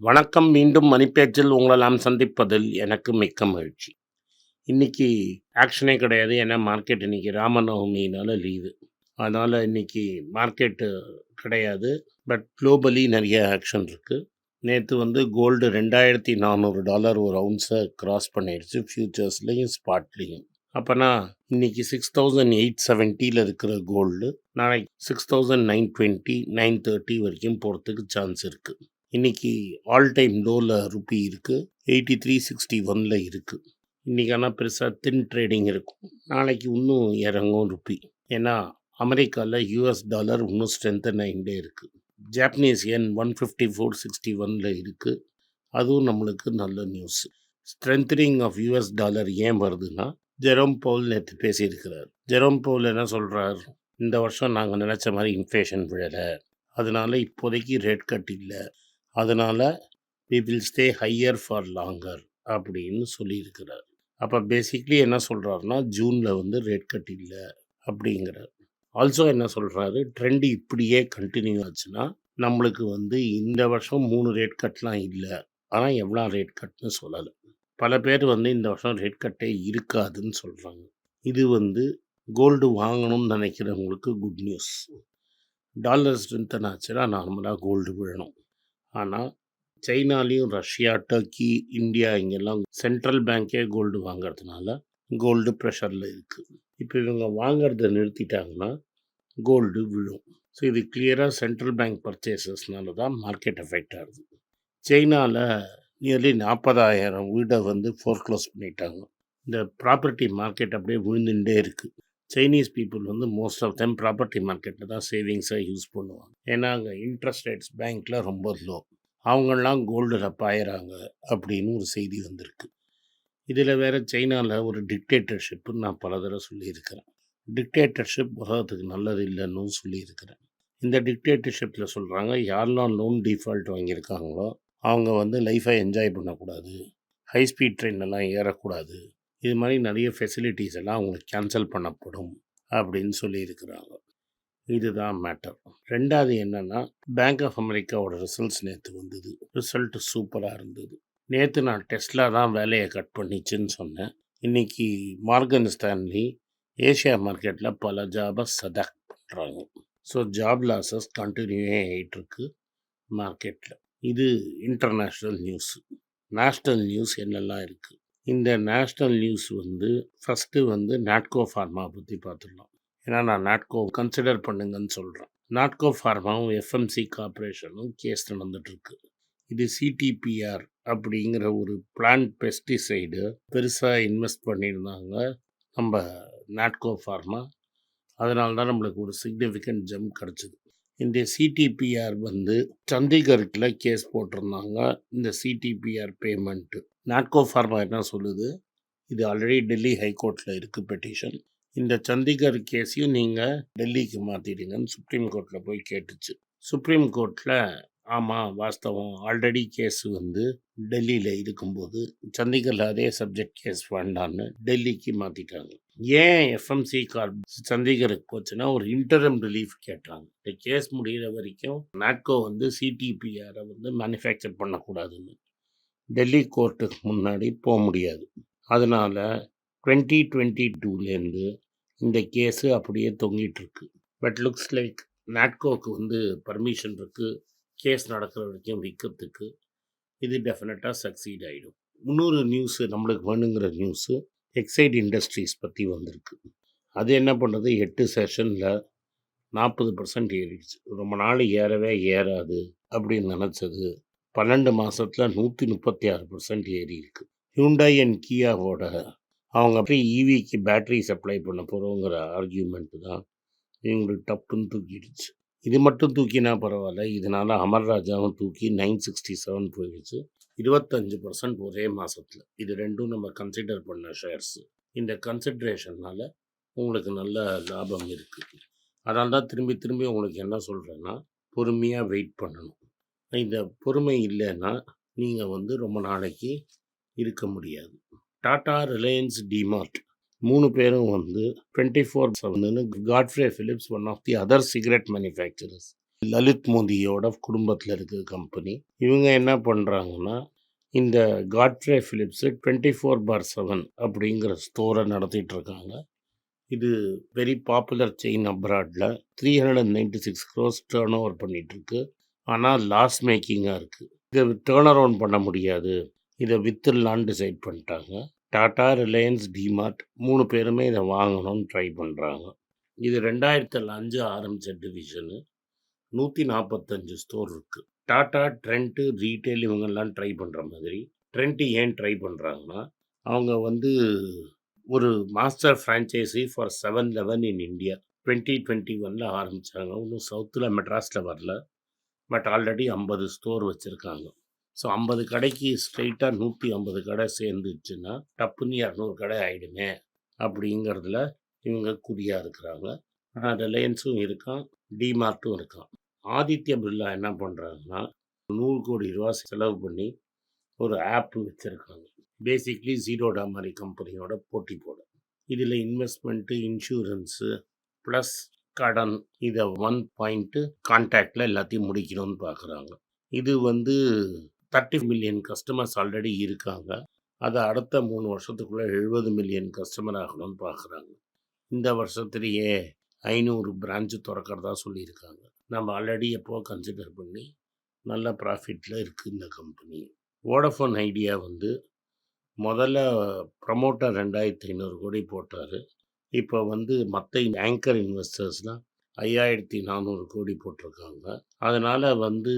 வணக்கம் மீண்டும் மணிப்பேச்சில் உங்களை நாம் சந்திப்பதில் எனக்கு மிக்க மகிழ்ச்சி. இன்னைக்கு ஆக்ஷனே கிடையாது. ஏன்னா மார்க்கெட் இன்னைக்கு ராமநவமினால் லீவு அதனால் இன்னைக்கு மார்க்கெட்டு கிடையாது. பட் குளோபலி நிறைய ஆக்ஷன் இருக்குது நேற்று வந்து கோல்டு ரெண்டாயிரத்தி நானூறு டாலர் ஒரு அவுன்ஸை கிராஸ் பண்ணிடுச்சு. ஃப்யூச்சர்ஸ்லேயும் ஸ்பாட்லேயும் அப்போனா இன்னைக்கு சிக்ஸ் தௌசண்ட் எயிட் செவன்ட்டியில் இருக்கிற கோல்டு நாளைக்கு six thousand nine twenty nine thirty வரைக்கும் போகிறதுக்கு சான்ஸ் இருக்குது இன்னைக்கு ஆல் டைம் லோவில் ருப்பி இருக்குது எயிட்டி த்ரீ சிக்ஸ்டி ஒனில் இருக்குது இன்றைக்கி ஆனால் பெருசாக தின் ட்ரேடிங் இருக்கும். நாளைக்கு இன்னும் இறங்கும் ருப்பி ஏன்னா அமெரிக்காவில் யூஎஸ் டாலர் இன்னும் ஸ்ட்ரென்தன் ஆகிட்டே இருக்குது Japanese yen one fifty four sixty ஒனில் இருக்குது அதுவும் நம்மளுக்கு நல்ல news strengthening of US dollar ஏன் வருதுன்னா ஜெரோம் பவுல் நேற்று பேசியிருக்கிறார். ஜெரோம் பவுல் என்ன சொல்கிறார் இந்த வருஷம் நாங்கள் நினச்ச மாதிரி இன்ஃப்ளேஷன் விழலை. அதனால இப்போதைக்கு ரேட் கட் இல்லை. அதனால் we will stay higher for longer அப்படின்னு சொல்லியிருக்கிறார். அப்போ பேசிக்லி என்ன சொல்கிறாருன்னா ஜூனில் வந்து ரேட் கட் இல்லை அப்படிங்கிறார். ஆல்சோ என்ன சொல்கிறாரு ட்ரெண்ட் இப்படியே கண்டினியூ ஆச்சுன்னா நம்மளுக்கு வந்து இந்த வருஷம் மூணு ரேட் கட்லாம் இல்லை. ஆனால் எவ்வளோ ரேட் கட்னு சொல்லலை. பல பேர் வந்து இந்த வருஷம் ரேட் கட்டே இருக்காதுன்னு சொல்கிறாங்க இது வந்து கோல்டு வாங்கணும்னு நினைக்கிறவங்களுக்கு குட் நியூஸ் டாலர் ஸ்ட்ரென்த்தன் ஆச்சுன்னா நார்மலாக கோல்டு விழணும். ஆனால் சைனாலேயும் ரஷ்யா டர்க்கி இந்தியா இங்கெல்லாம் சென்ட்ரல் பேங்க்கே கோல்டு வாங்குறதுனால கோல்டு ப்ரெஷரில் இருக்குது இப்போ இவங்க வாங்குறத நிறுத்திட்டாங்கன்னா கோல்டு விழும். ஸோ இது கிளியராக சென்ட்ரல் பேங்க் பர்ச்சேசஸ்னால தான் மார்க்கெட் எஃபெக்ட் ஆகுது. சைனாவில் நியர்லி நாற்பதாயிரம் வீடை வந்து ஃபோர் க்ளோஸ் பண்ணிட்டாங்க. இந்த ப்ராப்பர்ட்டி மார்க்கெட் அப்படியே விழுந்துகிட்டே இருக்குது சைனீஸ் பீப்புள் வந்து மோஸ்ட் ஆஃப் டைம் ப்ராப்பர்ட்டி மார்க்கெட்டில் தான் சேவிங்ஸை யூஸ் பண்ணுவாங்க. ஏன்னா அங்கே இன்ட்ரெஸ்ட் ரேட்ஸ் பேங்க்கில் ரொம்ப லோ அவங்கெல்லாம் கோல்டில் பாயிறாங்க அப்படின்னு ஒரு செய்தி வந்திருக்கு. இதில் வேறு சைனாவில் ஒரு டிக்டேட்டர்ஷிப்புன்னு நான் பல தடவை சொல்லியிருக்கிறேன். டிக்டேட்டர்ஷிப் உலகத்துக்கு நல்லது இல்லைன்னு சொல்லியிருக்கிறேன். இந்த டிக்டேட்டர்ஷிப்பில் சொல்கிறாங்க யாரெல்லாம் லோன் டிஃபால்ட் வாங்கியிருக்காங்களோ அவங்க வந்து லைஃப்பை என்ஜாய் பண்ணக்கூடாது. ஹை ஸ்பீட் ட்ரெயின்லாம் ஏறக்கூடாது. இது மாதிரி நிறைய ஃபெசிலிட்டிஸ் எல்லாம் அவங்களுக்கு கேன்சல் பண்ணப்படும் அப்படின்னு சொல்லியிருக்கிறாங்க. இதுதான் மேட்டர் ரெண்டாவது என்னென்னா பேங்க் ஆஃப் அமெரிக்காவோட ரிசல்ட்ஸ் நேற்று வந்தது. ரிசல்ட் சூப்பராக இருந்தது. நேற்று நான் டெஸ்லா தான் வேலையை கட் பண்ணிச்சுன்னு சொன்னேன். இன்றைக்கி மார்கன் ஸ்டான்லி ஏஷியா மார்க்கெட்டில் பல ஜாபை சதக் பண்ணுறாங்க ஸோ ஜாப் லாஸஸ் கண்டினியூவே ஆகிட்டுருக்கு மார்க்கெட்டில் இது இன்டர்நேஷ்னல் நியூஸ் நேஷ்னல் நியூஸ் என்னெல்லாம் இருக்குது இந்த நேஷ்னல் நியூஸ் வந்து ஃபஸ்ட்டு வந்து நாட்கோ ஃபார்மா பற்றி பார்த்துடலாம். ஏன்னா நான் நாட்கோ கன்சிடர் பண்ணுங்கன்னு சொல்கிறேன் நாட்கோ ஃபார்மாவும் எஃப்எம்சி கார்பரேஷனும் கேஸ் நடந்துகிட்ருக்கு இது சிடிபிஆர் அப்படிங்கிற ஒரு பிளான்ட் பெஸ்டிசைடு பெருசாக இன்வெஸ்ட் பண்ணியிருந்தாங்க நம்ம நாட்கோ ஃபார்மா அதனால தான் நம்மளுக்கு ஒரு சிக்னிஃபிகண்ட் ஜெம் கிடச்சிது. இந்த சிடிபிஆர் வந்து சண்டிகருக்கில் கேஸ் போட்டிருந்தாங்க இந்த சிடிபிஆர் பேமெண்ட்டு நாட்கோ ஃபார்மா என்ன சொல்லுது? இது ஆல்ரெடி டெல்லி ஹைகோர்ட்டில் இருக்குது பெட்டிஷன் இந்த சண்டிகர் கேஸையும் நீங்கள் டெல்லிக்கு மாற்றிடுங்கன்னு சுப்ரீம் கோர்ட்டில் போய் கேட்டுச்சு. சுப்ரீம் கோர்ட்டில் ஆமாம் வாஸ்தவம். ஆல்ரெடி கேஸ் வந்து டெல்லியில் இருக்கும்போது சண்டிகரில் அதே சப்ஜெக்ட் கேஸ் வேண்டான்னு டெல்லிக்கு மாற்றிட்டாங்க ஏன் எஃப்எம்சி கார் சண்டிகருக்கு போச்சுன்னா ஒரு இன்டரம் ரிலீஃப் கேட்டாங்க. இந்த கேஸ் முடிகிற வரைக்கும் நாட்கோ வந்து சிடிபிஆரை வந்து மேனுஃபேக்சர் பண்ணக்கூடாதுன்னு. டெல்லி கோர்ட்டுக்கு முன்னாடி போக முடியாது. அதனால் டுவெண்ட்டி டுவெண்ட்டி டூலேருந்து இந்த கேஸு அப்படியே தொங்கிட்டுருக்கு. பட் லுக்ஸ் லைக் நாட்கோவுக்கு வந்து பர்மிஷன் இருக்குது கேஸ் நடக்கிற வரைக்கும் விற்கிறதுக்கு இது டெஃபினட்டாக சக்சீட் ஆகிடும் இன்னொரு நியூஸு நம்மளுக்கு வேணுங்கிற நியூஸு எக்ஸைட் இண்டஸ்ட்ரீஸ் பற்றி வந்திருக்கு. அது என்ன பண்ணுறது எட்டு செஷனில் நாற்பது பர்சன்ட் ஏறிடுச்சு. ரொம்ப நாள் ஏறவே ஏறாது அப்படின்னு நினச்சது. பன்னெண்டு மாதத்தில் நூற்றி முப்பத்தி ஆறு பர்சன்ட் ஏறி இருக்குது ஹியூண்டாய் அண்ட் கியாவோட அவங்க போய் ஈவிக்கு பேட்டரி சப்ளை பண்ண போகிறோங்கிற ஆர்கியூமெண்ட்டு தான் இவங்களுக்கு டப்புன்னு தூக்கிடுச்சு. இது மட்டும் தூக்கினா பரவாயில்ல. இதனால் அமர்ராஜாவும் தூக்கி நைன் சிக்ஸ்டி செவன் போயிடுச்சு. இருபத்தஞ்சு பர்சன்ட் ஒரே மாதத்தில் இது ரெண்டும் நம்ம கன்சிடர் பண்ண ஷேர்ஸு இந்த கன்சிட்ரேஷனால் உங்களுக்கு நல்ல லாபம் இருக்குது அதனால தான் திரும்பி திரும்பி உங்களுக்கு என்ன சொல்கிறேன்னா பொறுமையாக வெயிட் பண்ணணும். இந்த பொறுமை இல்லைன்னா நீங்கள் வந்து ரொம்ப நாளைக்கு இருக்க முடியாது. டாடா ரிலையன்ஸ் டிமார்ட் மூணு பேரும் வந்து twenty four செவன்னு Godfrey Phillips one of the other cigarette manufacturers Lalit மோதியோட குடும்பத்தில் இருக்கிற கம்பெனி இவங்க என்ன பண்ணுறாங்கன்னா இந்த Godfrey Phillips twenty four by seven அப்படிங்கிற ஸ்டோரை நடத்திட்டு இருக்காங்க. இது very popular chain அப்ராடில் three hundred and ninety six crores turnover பண்ணிகிட்ருக்கு ஆனால் லாஸ் மேக்கிங்காக இருக்குது இதை டேர்ன் அரவுண்ட் பண்ண முடியாது. இதை வித்துடலான்னு டிசைட் பண்ணிட்டாங்க. டாடா ரிலையன்ஸ் டிமார்ட் மூணு பேருமே இதை வாங்கணும்னு ட்ரை பண்ணுறாங்க இது ரெண்டாயிரத்தில் அஞ்சு ஆரம்பித்த டிவிஷனு. நூற்றி நாற்பத்தஞ்சு ஸ்டோர் இருக்குது டாடா ட்ரெண்ட்டு ரீட்டைல் இவங்கெல்லாம் ட்ரை பண்ணுற மாதிரி. ட்ரெண்ட்டு ஏன் ட்ரை பண்ணுறாங்கன்னா அவங்க வந்து ஒரு master franchisee for seven eleven in India twenty twenty ஒனில் ஆரம்பித்தாங்க இன்னும் சவுத்தில் மெட்ராஸில் வரல. பட் ஆல்ரெடி ஐம்பது ஸ்டோர் வச்சுருக்காங்க. ஸோ ஐம்பது கடைக்கு ஸ்ட்ரைட்டாக நூற்றி ஐம்பது கடை சேர்ந்துச்சுன்னா டப்புன்னு இரநூறு கடை ஆகிடுமே அப்படிங்கிறதுல இவங்க குறியாக இருக்கிறாங்க. ரிலையன்ஸும் இருக்கான் டிமார்ட்டும் இருக்கான். ஆதித்ய பிர்லா என்ன பண்ணுறாங்கன்னா நூறு கோடி ரூபா செலவு பண்ணி ஒரு ஆப் வச்சுருக்காங்க. பேசிக்லி ஜீரோடா மாதிரி கம்பெனியோட போட்டி போட. இதில் இன்வெஸ்ட்மெண்ட்டு இன்சூரன்ஸு ப்ளஸ் கடன் இதை ஒன் பாயிண்ட்டு கான்டாக்டில் எல்லாத்தையும் முடிக்கணும்னு பார்க்குறாங்க இது வந்து தேர்ட்டி மில்லியன் கஸ்டமர்ஸ் ஆல்ரெடி இருக்காங்க. அதை அடுத்த மூணு வருஷத்துக்குள்ளே எழுபது மில்லியன் கஸ்டமர் ஆகணும்னு பார்க்குறாங்க இந்த வருஷத்துலேயே ஐநூறு பிரான்ச்சு திறக்கிறதா சொல்லியிருக்காங்க. நம்ம ஆல்ரெடி எப்போ கன்சிடர் பண்ணி நல்ல ப்ராஃபிட்டில் இருக்குது இந்த கம்பெனி வோடஃபோன் ஐடியா வந்து முதல்ல ப்ரமோட்டர் ரெண்டாயிரத்தி ஐநூறு கோடி போட்டார். இப்போ வந்து மற்ற ஆங்கர் இன்வெஸ்டர்ஸ்லாம் ஐயாயிரத்தி நானூறு கோடி போட்டிருக்காங்க. அதனால் வந்து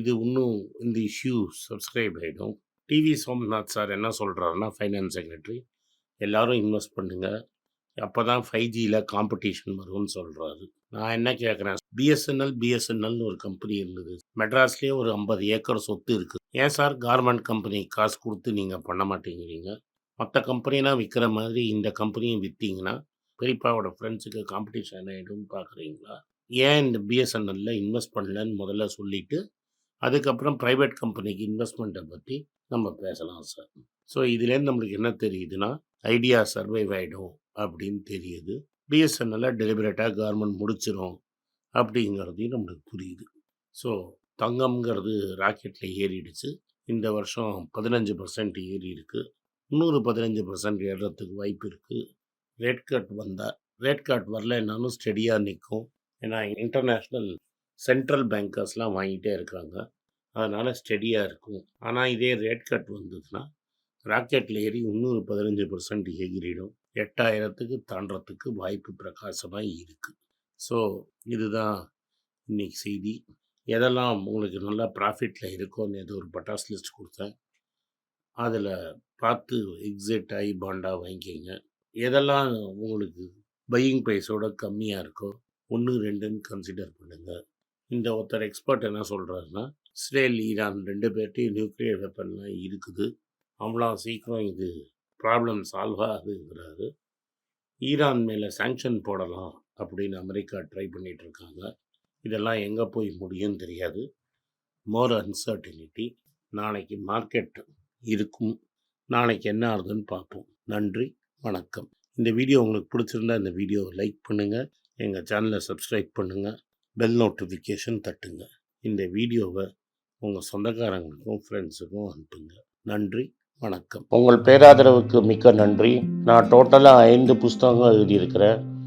இது இன்னும் இந்த இஷ்யூ சப்ஸ்கிரைப் ஆகிடும் டிவி சோம்நாத் சார் என்ன சொல்கிறாருன்னா ஃபைனான்ஸ் செக்ரட்டரி எல்லோரும் இன்வெஸ்ட் பண்ணுங்கள் அப்போ தான் ஃபைவ் ஜியில் காம்படிஷன் வரும்னு சொல்கிறாரு நான் என்ன கேட்குறேன் பிஎஸ்என்எல் பிஎஸ்என்எல்னு ஒரு கம்பெனி இருந்தது. மெட்ராஸ்லேயே ஒரு ஐம்பது ஏக்கர் சொத்து இருக்குது ஏன் சார் கார்மெண்ட் கம்பெனி காசு கொடுத்து நீங்கள் பண்ண மாட்டேங்கிறீங்க? மற்ற கம்பெனிலாம் விற்கிற மாதிரி இந்த கம்பெனியும் விற்றீங்கன்னா பெரியப்பாவோட ஃப்ரெண்ட்ஸுக்கு காம்படிஷன் ஆகிடும் பார்க்குறீங்களா ஏன் இந்த பிஎஸ்என்எல்ல இன்வெஸ்ட் பண்ணலன்னு முதல்ல சொல்லிவிட்டு அதுக்கப்புறம் ப்ரைவேட் கம்பெனிக்கு இன்வெஸ்ட்மெண்ட்டை பற்றி நம்ம பேசலாம் சார் ஸோ இதுலேருந்து நம்மளுக்கு என்ன தெரியுதுன்னா ஐடியா சர்வைவ் ஆகிடும் அப்படின்னு தெரியுது. பிஎஸ்என்எல்ல டெலிபரேட்டாக கவர்மெண்ட் முடிச்சிடும் அப்படிங்கிறதையும் நம்மளுக்கு புரியுது. ஸோ தங்கம்ங்கிறது ராக்கெட்டில் ஏறிடுச்சு. இந்த வருஷம் பதினஞ்சு பர்சன்ட் ஏறி இருக்குது இன்னொரு பதினஞ்சு பர்சன்ட் ஏறுறதுக்கு வாய்ப்பு இருக்குது ரேட் கட் வந்தால் ரேட் கட் வரலன்னாலும் ஸ்டெடியாக நிற்கும். ஏன்னா இன்டர்நேஷ்னல் சென்ட்ரல் பேங்கர்ஸ்லாம் வாங்கிட்டே இருக்காங்க. அதனால் ஸ்டெடியாக இருக்கும். ஆனால் இதே ரேட் கட் வந்ததுன்னா ராக்கெட்டில் ஏறி இன்னொரு பதினஞ்சு பர்சன்ட் எகிரிடும் எட்டாயிரத்துக்கு தாண்டறதுக்கு வாய்ப்பு பிரகாசமாக இருக்குது ஸோ இதுதான் இன்னைக்கு செய்தி. எதெல்லாம் உங்களுக்கு நல்லா ப்ராஃபிட்டில் இருக்கோன்னு ஏதோ ஒரு பட்டாஸ் லிஸ்ட் கொடுத்தேன். அதில் பார்த்து எக்ஸிட் ஆகி பாண்டாக வாங்கிக்கிங்க. எதெல்லாம் உங்களுக்கு பையிங் ப்ரைஸோட கம்மியாக இருக்கோ ஒன்று ரெண்டுன்னு கன்சிடர் பண்ணுங்கள் இந்த ஒருத்தர் எக்ஸ்பர்ட் என்ன சொல்கிறாருன்னா இஸ்ரேல் ஈரான் ரெண்டு பேர்ட்டையும் நியூக்ளியர் வெப்பன்லாம் இருக்குது. அவ்வளோ சீக்கிரம் இது ப்ராப்ளம் சால்வ் ஆகுதுங்கிறாரு. ஈரான் மேலே சாங்ஷன் போடலாம் அப்படின்னு அமெரிக்கா ட்ரை பண்ணிகிட்ருக்காங்க இதெல்லாம் எங்கே போய் முடியும்னு தெரியாது. மோர் அன்சர்டினிட்டி நாளைக்கு மார்க்கெட் இருக்கும். நாளைக்கு என்ன ஆகுதுன்னு பார்ப்போம். நன்றி. வணக்கம். இந்த வீடியோ உங்களுக்கு பிடிச்சிருந்தா இந்த வீடியோவை லைக் பண்ணுங்கள் எங்கள் சேனலை சப்ஸ்கிரைப் பண்ணுங்கள் பெல் நோட்டிஃபிகேஷன் தட்டுங்க. இந்த வீடியோவை உங்கள் சொந்தக்காரங்களுக்கும் ஃப்ரெண்ட்ஸுக்கும் அனுப்புங்க. நன்றி. வணக்கம். உங்கள் பேராதரவுக்கு மிக்க நன்றி. நான் டோட்டலாக ஐந்து புஸ்தகங்கள் எழுதியிருக்கிறேன்.